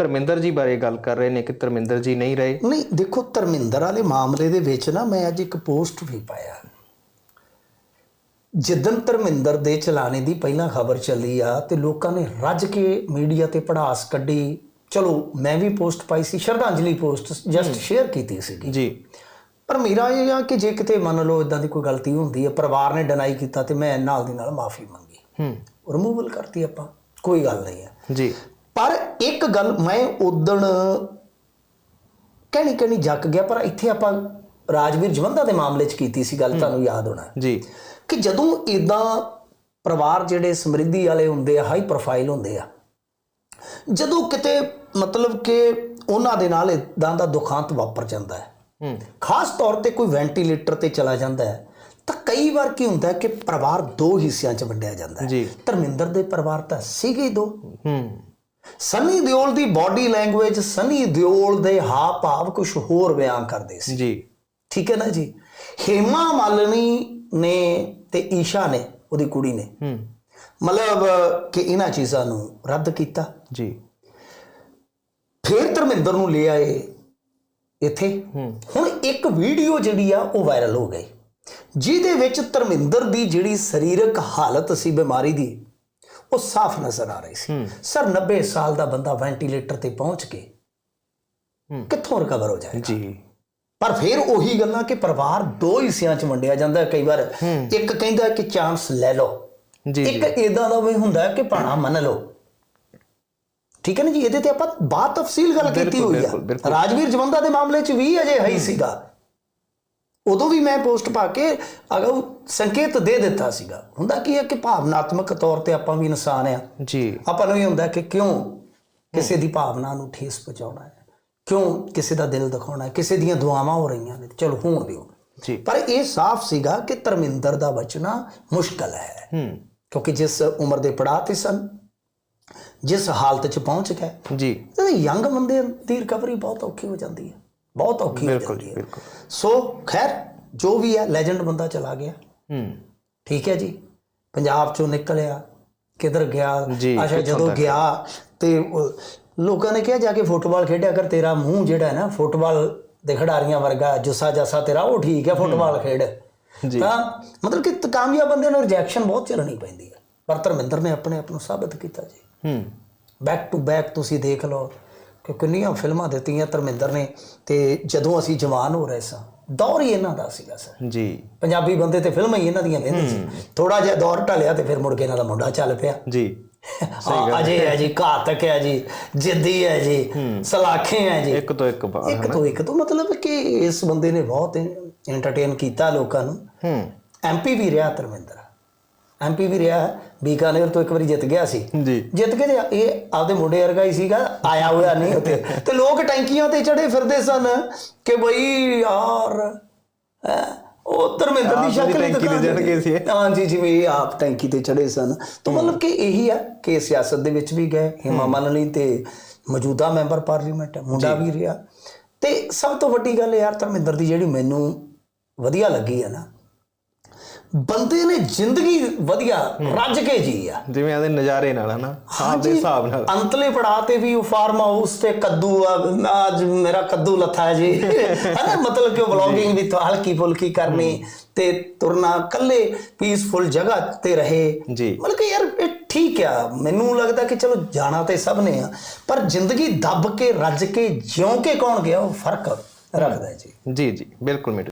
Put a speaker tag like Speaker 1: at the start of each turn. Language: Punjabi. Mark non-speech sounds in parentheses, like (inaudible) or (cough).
Speaker 1: ਧਰਮਿੰਦਰ ਜੀ ਬਾਰੇ ਗੱਲ ਕਰ ਰਹੇ ਨੇ ਕਿ ਧਰਮਿੰਦਰ ਜੀ ਨਹੀਂ ਰਹੇ?
Speaker 2: ਨਹੀਂ ਦੇਖੋ ਧਰਮਿੰਦਰ ਵਾਲੇ ਮਾਮਲੇ ਦੇ ਵਿੱਚ ਨਾ ਮੈਂ ਅੱਜ ਇੱਕ ਪੋਸਟ ਵੀ ਪਾਇਆ। ਜਿੱਦਨ ਧਰਮਿੰਦਰ ਦੇ ਚਲਾਣੇ ਦੀ ਪਹਿਲਾਂ ਖਬਰ ਚੱਲੀ ਆ ਤੇ ਲੋਕਾਂ ਨੇ ਰੱਜ ਕੇ ਮੀਡੀਆ ਤੇ ਪੜਾਸ ਕੱਢੀ। ਚਲੋ ਮੈਂ ਵੀ ਪੋਸਟ ਪਾਈ ਸੀ ਸ਼ਰਧਾਂਜਲੀ ਪੋਸਟ ਜਸਟ ਸ਼ੇਅਰ ਕੀਤੀ ਸੀਗੀ।
Speaker 1: ਜੀ।
Speaker 2: ਪਰ ਮੇਰਾ ਇਹ ਆ ਕਿ ਜੇ ਕਿਤੇ ਮੰਨ ਲਓ ਇਦਾਂ ਦੀ ਕੋਈ ਗਲਤੀ ਹੁੰਦੀ ਹੈ ਪਰਿਵਾਰ ਨੇ ਡਿਨਾਈ ਕੀਤਾ ਤੇ ਮੈਂ ਨਾਲ ਦੀ ਨਾਲ ਮਾਫੀ ਮੰਗੀ।
Speaker 1: ਹੂੰ।
Speaker 2: ਰਿਮੂਵਲ ਕਰਤੀ ਆਪਾਂ ਕੋਈ ਗੱਲ ਨਹੀਂ ਹੈ
Speaker 1: ਜੀ।
Speaker 2: ਪਰ ਇੱਕ ਗੱਲ ਮੈਂ ਉਦਣ ਕਹਿਣੀ ਕਹਿਣੀ ਜੱਕ ਗਿਆ ਪਰ ਇੱਥੇ ਆਪਾਂ ਰਾਜਵੀਰ ਜਵੰਦਾ ਦੇ ਮਾਮਲੇ 'ਚ ਕੀਤੀ ਸੀ ਗੱਲ ਤੁਹਾਨੂੰ ਯਾਦ ਹੋਣਾ।
Speaker 1: ਜੀ।
Speaker 2: ਕਿ ਜਦੋਂ ਇਦਾਂ ਪਰਿਵਾਰ ਜਿਹੜੇ ਸਮਰਿੱਧੀ ਵਾਲੇ ਹੁੰਦੇ ਆ ਹਾਈ ਪ੍ਰੋਫਾਈਲ ਹੁੰਦੇ ਆ ਜਦੋਂ ਕਿਤੇ ਮਤਲਬ ਕਿ ਉਹਨਾਂ ਦੇ ਨਾਲ ਇਦਾਂ ਦਾ ਦੁਖਾਂਤ ਵਾਪਰ ਜਾਂਦਾ ਹੈ
Speaker 1: ਹੂੰ।
Speaker 2: ਖਾਸ ਤੌਰ ਤੇ ਕੋਈ ਵੈਂਟੀਲੇਟਰ ਤੇ ਚਲਾ ਜਾਂਦਾ ਹੈ ਤਾਂ ਕਈ ਵਾਰ ਕੀ ਹੁੰਦਾ ਹੈ ਕਿ ਪਰਿਵਾਰ ਦੋ ਹਿੱਸਿਆਂ 'ਚ ਵੰਡਿਆ ਜਾਂਦਾ ਹੈ। ਧਰਮਿੰਦਰ ਦੇ ਪਰਿਵਾਰ ਤਾਂ ਸੀਗੇ ਦੋ।
Speaker 1: ਹੂੰ।
Speaker 2: ਸਨੀ ਦਿਓਲ ਦੀ ਬਾਡੀ ਲੈਂਗੁਏਜ ਸਨੀ ਦਿਓਲ ਦੇ ਹਾਵ ਭਾਵ ਕੁਝ ਹੋਰ ਬਿਆਨ ਕਰਦੇ ਸੀ।
Speaker 1: ਜੀ।
Speaker 2: ਠੀਕ ਹੈ ਨਾ ਜੀ? ਹੇਮਾ ਮਾਲਨੀ ਨੇ ਤੇ ਈਸ਼ਾ ਨੇ ਉਹਦੀ ਕੁੜੀ ਨੇ।
Speaker 1: ਹੂੰ।
Speaker 2: ਮਤਲਬ ਕਿ ਇਹਨਾਂ ਚੀਜ਼ਾਂ ਨੂੰ ਰੱਦ ਕੀਤਾ।
Speaker 1: ਜੀ।
Speaker 2: ਫਿਰ ਧਰਮਿੰਦਰ ਨੂੰ ਲੈ ਆਏ ਇੱਥੇ। ਹੁਣ ਇੱਕ ਵੀਡੀਓ ਜਿਹੜੀ ਆ ਉਹ ਵਾਇਰਲ ਹੋ ਗਈ। ਜਿਹਦੇ ਵਿੱਚ ਧਰਮਿੰਦਰ ਦੀ ਜਿਹੜੀ ਸਰੀਰਕ ਹਾਲਤ ਸੀ ਬਿਮਾਰੀ ਦੀ ਉਹ ਸਾਫ਼ ਨਜ਼ਰ ਆ ਰਹੀ ਸੀ। ਸਰ 90 ਸਾਲ ਦਾ ਬੰਦਾ ਵੈਂਟੀਲੇਟਰ ਤੇ ਪਹੁੰਚ ਕੇ। ਕਿੱਥੋਂ ਰਿਕਵਰ ਹੋ ਜਾਏਗਾ?
Speaker 1: ਜੀ।
Speaker 2: ਪਰ ਫਿਰ ਉਹੀ ਗੱਲਾਂ ਕਿ ਪਰਿਵਾਰ ਦੋ ਹਿੱਸਿਆਂ 'ਚ ਵੰਡਿਆ ਜਾਂਦਾ। ਕਈ ਵਾਰ ਇੱਕ ਕਹਿੰਦਾ ਕਿ ਚਾਂਸ ਲੈ ਲਓ।
Speaker 1: ਜੀ
Speaker 2: ਇੱਕ ਇਦਾਂ ਦਾ ਵੀ ਹੁੰਦਾ ਕਿ ਭਾਣਾ ਮੰਨ ਲਓ। ਠੀਕ ਹੈ ਨਾ ਜੀ? ਇਹਦੇ ਤੇ ਆਪਾਂ ਬਾਤ ਤਫਸੀਲ ਗੱਲ ਕੀਤੀ ਹੋਈ ਆ। ਰਾਜਵੀਰ ਜਵੰਦਾ ਦੇ ਮਾਮਲੇ 'ਚ ਵੀ ਅਜੇ ਹੈ ਹੀ। ਸੀਗਾ। ਉਦੋਂ ਵੀ ਮੈਂ ਪੋਸਟ ਪਾ ਕੇ ਅਗਾਊ ਸੰਕੇਤ ਦੇ ਦਿੱਤਾ ਸੀਗਾ। ਹੁੰਦਾ ਕੀ ਹੈ ਕਿ ਭਾਵਨਾਤਮਕ ਤੌਰ ਤੇ ਆਪਾਂ ਵੀ ਇਨਸਾਨ ਆ
Speaker 1: ਜੀ।
Speaker 2: ਆਪਾਂ ਨੂੰ ਇਹ ਹੁੰਦਾ ਕਿ ਕਿਉਂ ਕਿਸੇ ਦੀ ਭਾਵਨਾ ਨੂੰ ਠੇਸ ਪਹੁੰਚਾਉਣਾ ਹੈ? ਕਿਉਂ ਕਿਸੇ ਦਾ ਦਿਲ ਦਿਖਾਉਣਾ ਹੈ? ਕਿਸੇ ਦੀਆਂ ਦੁਆਵਾਂ ਹੋ ਰਹੀਆਂ ਨੇ। ਚਲੋ ਹੋਣ ਦਿਓ।
Speaker 1: ਜੀ।
Speaker 2: ਪਰ ਇਹ ਸਾਫ਼ ਸੀਗਾ ਕਿ ਧਰਮਿੰਦਰ ਦਾ ਬਚਣਾ ਮੁਸ਼ਕਲ ਹੈ।
Speaker 1: ਹੂੰ।
Speaker 2: ਕਿਉਂਕਿ ਜਿਸ ਉਮਰ ਦੇ ਪੜਾਅ ਤੇ ਸਨ ਜਿਸ ਹਾਲਤ 'ਚ ਪਹੁੰਚ ਗਏ
Speaker 1: ਜੀ।
Speaker 2: ਤੇ ਯੰਗ ਬੰਦੇ ਦੀ ਰਿਕਵਰੀ ਬਹੁਤ ਔਖੀ ਹੋ ਜਾਂਦੀ ਹੈ। ਬਹੁਤ ਔਖੀ
Speaker 1: ਬਿਲਕੁਲ ਜੀ ਬਿਲਕੁਲ।
Speaker 2: ਸੋ ਖੈਰ ਜੋ ਵੀ ਹੈ ਲੈਜੈਂਡ ਬੰਦਾ ਚਲਾ ਗਿਆ।
Speaker 1: ਹੂੰ।
Speaker 2: ਠੀਕ ਹੈ ਜੀ? ਪੰਜਾਬ ਚੋਂ ਨਿਕਲਿਆ ਕਿੱਧਰ ਗਿਆ ਅੱਛਾ ਜਦੋਂ? ਗਿਆ ਤੇ ਲੋਕਾਂ ਨੇ ਕਿਹਾ ਜਾ ਕੇ ਫੁੱਟਬਾਲ ਖੇਡਿਆ ਕਰ ਤੇਰਾ ਮੂੰਹ ਜਿਹੜਾ ਹੈ ਨਾ ਫੁੱਟਬਾਲ ਦੇ ਖਿਡਾਰੀਆਂ ਵਰਗਾ ਜੁੱਸਾ ਜਾਸਾ ਤੇਰਾ ਉਹ ਠੀਕ ਹੈ ਫੁੱਟਬਾਲ ਖੇਡ।
Speaker 1: ਜੀ।
Speaker 2: ਤਾਂ ਮਤਲਬ ਕਿ ਕਾਮਯਾਬ ਬੰਦੇ ਨੂੰ ਰਿਜੈਕਸ਼ਨ ਬਹੁਤ ਝੱਲਣੀ ਪੈਂਦੀ ਹੈ। ਪਰ ਧਰਮਿੰਦਰ ਨੇ ਆਪਣੇ ਆਪ ਨੂੰ ਸਾਬਤ ਕੀਤਾ ਜੀ।
Speaker 1: ਹੂੰ।
Speaker 2: ਬੈਕ ਟੂ ਬੈਕ ਤੁਸੀਂ ਦੇਖ ਲਓ। ਕਿ ਕਿੰਨੀਆਂ ਫਿਲਮਾਂ ਦਿੱਤੀਆਂ ਧਰਮਿੰਦਰ ਨੇ ਤੇ ਜਦੋਂ ਅਸੀਂ ਜਵਾਨ ਹੋ ਰਹੇ ਸਾਂ ਦੌਰ ਹੀ ਇਹਨਾਂ ਦਾ ਸੀਗਾ ਸਰ।
Speaker 1: ਜੀ।
Speaker 2: ਪੰਜਾਬੀ ਬੰਦੇ ਤੇ ਫਿਲਮਾਂ ਹੀ ਇਹਨਾਂ ਦੀਆਂ ਵੇਖਦੇ ਸੀ। ਥੋੜਾ ਜਿਹਾ ਦੌਰ ਢਲਿਆ ਤੇ ਫਿਰ ਮੁੜ ਕੇ ਇਹਨਾਂ ਦਾ ਮੁੰਡਾ ਚੱਲ ਪਿਆ।
Speaker 1: ਜੀ। (laughs)
Speaker 2: ਅਜੇ ਹੈ ਜੀ ਘਾਤਕ ਹੈ ਜੀ ਜਿੱਦੀ ਹੈ ਜੀ ਸਲਾਖੇ ਹੈ ਜੀ।
Speaker 1: ਇੱਕ ਤੋਂ ਇੱਕ ਬਾਤ
Speaker 2: ਇੱਕ ਤੋਂ ਇੱਕ ਤੋਂ ਮਤਲਬ ਕਿ ਇਸ ਬੰਦੇ ਨੇ ਬਹੁਤ ਐਂਟਰਟੇਨ ਕੀਤਾ ਲੋਕਾਂ ਨੂੰ।
Speaker 1: ਹੂੰ।
Speaker 2: ਐਮਪੀ ਵੀ ਰਿਹਾ ਧਰਮਿੰਦਰ। ਐਮਪੀ ਵੀ ਰਿਹਾ ਬੀਕਾਨੇਰ ਤੋਂ ਇੱਕ ਵਾਰੀ ਜਿੱਤ ਗਿਆ ਸੀ।
Speaker 1: ਜੀ।
Speaker 2: ਜਿੱਤ ਕੇ ਤੇ ਇਹ ਆਪਦੇ ਮੁੰਡੇ ਵਰਗਾ ਹੀ ਸੀਗਾ ਆਇਆ ਹੋਇਆ ਨਹੀਂ ਉੱਥੇ। ਤੇ ਲੋਕ ਟੈਂਕੀਆਂ ਤੇ ਚੜੇ ਫਿਰਦੇ ਸਨ ਕਿ ਬਈ ਯਾਰ ਉਹ ਧਰਮਿੰਦਰ ਦੀ ਸ਼ਕਲ ਹੀ
Speaker 1: ਟੈਂਕੀ ਤੇ
Speaker 2: ਦਿਖਾ
Speaker 1: ਗਏ ਸੀ।
Speaker 2: ਹਾਂਜੀ ਜਿਵੇਂ ਇਹ ਆਪ ਟੈਂਕੀ ਤੇ ਚੜੇ ਸਨ। ਤਾਂ ਮਤਲਬ ਕਿ ਇਹੀ ਆ ਕਿ ਸਿਆਸਤ ਦੇ ਵਿੱਚ ਵੀ ਗਏ ਹਿਮਾ ਮਾਲਨੀ ਤੇ ਮੌਜੂਦਾ ਮੈਂਬਰ ਪਾਰਲੀਮੈਂਟ ਮੁੰਡਾ ਵੀ ਰਿਹਾ। ਤੇ ਸਭ ਤੋਂ ਵੱਡੀ ਗੱਲ ਯਾਰ ਧਰਮਿੰਦਰ ਦੀ ਜਿਹੜੀ ਮੈਨੂੰ ਵਧੀਆ ਲੱਗੀ ਹੈ ਨਾ ਬੰਦੇ ਨੇ ਜ਼ਿੰਦਗੀ ਵਧੀਆ ਰੱਜ ਕੇ ਜੀ ਆ।
Speaker 1: ਜਿਵੇਂ ਆਦੇ ਨਜ਼ਾਰੇ ਨਾਲ ਹਨਾ? ਸਾਹ ਦੇ ਹਿਸਾਬ ਨਾਲ।
Speaker 2: ਅੰਤਲੇ ਪੜਾ ਤੇ ਵੀ ਉਹ ਫਾਰਮ ਹਾਊਸ ਤੇ ਕੱਦੂ ਆ ਅੱਜ ਮੇਰਾ ਕੱਦੂ ਲੱਥਾ ਹੈ ਜੀ। (laughs) ਹਨਾ ਮਤਲਬ ਕਿ ਵਲੌਗਿੰਗ ਵੀ ਤਾਂ ਹਲਕੀ ਫੁਲਕੀ ਕਰਨੀ ਤੇ ਤੁਰਨਾ ਕੱਲੇ ਪੀਸਫੁਲ ਜਗ੍ਹਾ ਤੇ ਰਹੇ।
Speaker 1: ਜੀ।
Speaker 2: ਮਤਲਬ ਕਿ ਯਾਰ ਇਹ ਠੀਕ ਆ। ਮੈਨੂੰ ਲੱਗਦਾ ਕਿ ਚਲੋ ਜਾਣਾ ਤੇ ਸਭ ਨੇ ਆ। ਪਰ ਜ਼ਿੰਦਗੀ ਦੱਬ ਕੇ ਰੱਜ ਕੇ ਜਿਉਂ ਕੇ ਕੌਣ ਗਿਆ ਉਹ ਫ਼ਰਕ ਰੱਖਦਾ ਜੀ।
Speaker 1: ਜੀ ਜੀ ਬਿਲਕੁਲ